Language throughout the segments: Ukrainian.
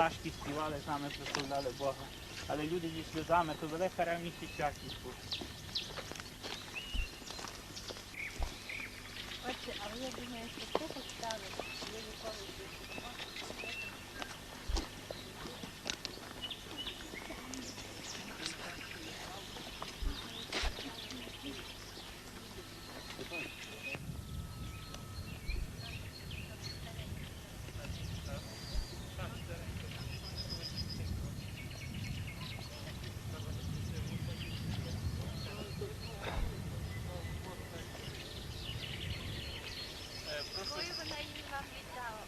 Пашки співали з нами, прославляли Бога. Але люди зі сльозами, то велика ревність і часність. Отче, але я думаю, що це поставили, ви ніколи не вона її вам віддала?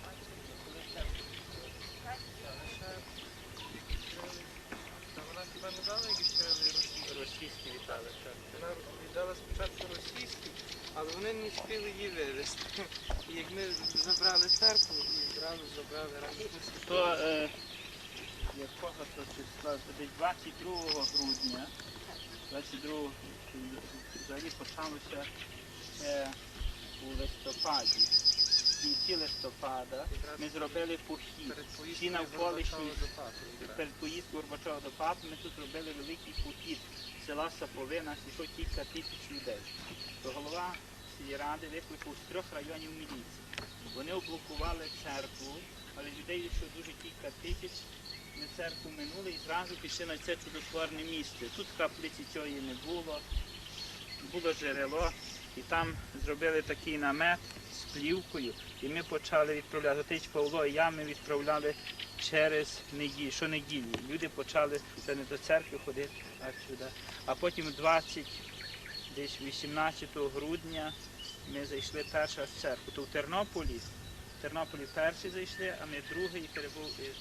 Та вона хіба не дала якісь російські? Вітали. Вона віддала спочатку російські, але вони не спіли її вивезти. І як ми забрали церкву і зразу забрали разом. Е, якого то числа, то 22 грудня, 22 взагалі почалося е, у листопаді. Кінці листопада ми зробили похід. Всі навколишні перед поїздкою Горбачова до Папи ми тут робили великий похід села Саповина, йшло кілька тисяч людей. То голова сільради викликав з трьох районів міліції. Вони облокували церкву, але людей йшло дуже кілька тисяч. Ми церкву минули і зразу пішли на це чудотворне місце. Тут каплиці цієї не було, було джерело, і там зробили такий намет плівкою, і ми почали відправляти. Отець Павло і я ми відправляли через неділю, щонеділі. Люди почали вже не до церкви ходити, а сюди. А потім 20, десь 18 грудня ми зайшли перша з церкви. То в Тернополі, в Тернополі перші зайшли, а ми другий,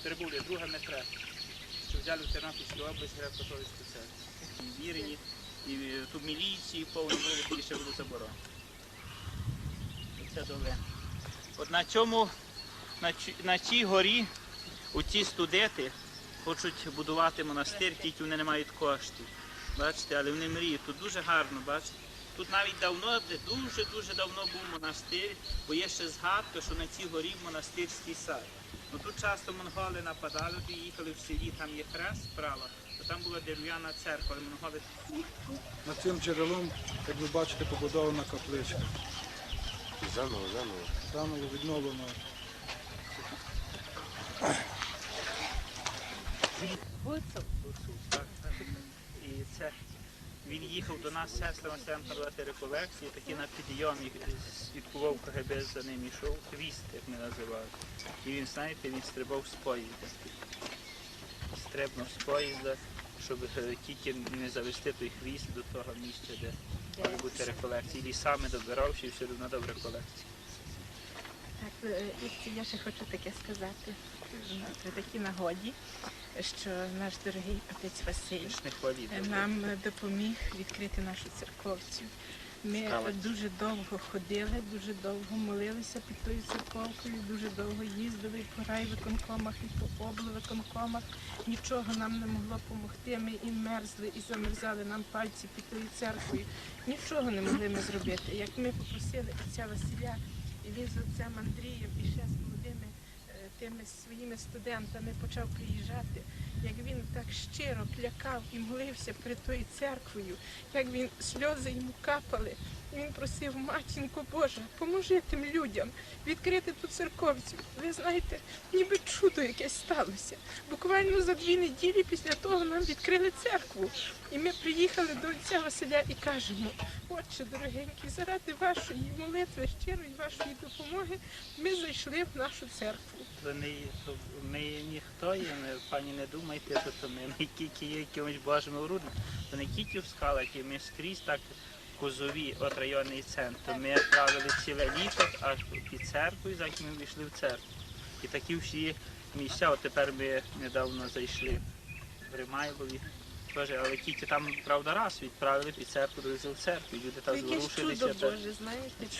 перебули друга, ми третя. Що взяли в Тернопільську область греко-католицьку церкву. Вірені, і е, тут міліції повно було, тоді ще було заборонено. Оце долина. От на цьому, на, цій горі, оці студети хочуть будувати монастир, тільки вони не мають коштів. Бачите, але вони мріють. Тут дуже гарно, бачите. Тут навіть давно, дуже-дуже давно був монастир, бо є ще згадка, що на цій горі монастирський сад. Ну тут часто монголи нападали, то їхали в селі, там є хрест справа, то там була дерев'яна церква, але монголи Над цим джерелом, як ви бачите, побудована капличка. Заново, заново. Заново відновлено. Гуцул. Так, так. І це він їхав до нас з сестрами сестрами давати реколекції, такі на підйомі слідкував КГБ за ним йшов, хвіст, як ми називали. І він, знаєте, він стрибав з поїзда. Стрибнув з поїзда, щоб е, тільки не завести той хвіст до того місця, де мали бути реколекції. Лісами добирався і все одно дав реколекції. Так, е, і я ще хочу таке сказати при такій нагоді, що наш дорогий отець Василь е, нам допоміг відкрити нашу церковцю. Ми дуже довго ходили, дуже довго молилися під тою церковкою, дуже довго їздили і по райвиконкомах, і по облвиконкомах. Нічого нам не могло допомогти. Ми і мерзли, і замерзали нам пальці під тою церквою. Нічого не могли ми зробити. Як ми попросили отця Василя, і він з отцем Андрієм і ще з молодими е, тими своїми студентами почав приїжджати, щиро плякав і молився перед тою церквою, як він сльози йому капали. Він просив матінку Божа, поможи тим людям відкрити ту церковцю. Ви знаєте, ніби чудо якесь сталося. Буквально за дві неділі після того нам відкрили церкву. І ми приїхали до отця Василя і кажемо, отче дорогенький, заради вашої молитви, щирої вашої допомоги, ми зайшли в нашу церкву. То не, то ми ніхто є, ми, пані не думайте, що то ми, ми тільки є якимось божими орудами. То не тільки в скалах, ми скрізь так козові, от районний центр. Ми правили ціле літо аж під церквою, зараз ми війшли в церкву. І такі всі місця, от тепер ми недавно зайшли в Римайлові. Теж, але тільки там, правда, раз відправили під церкву, довезли в церкву. Люди там зворушилися. Боже, знаєте,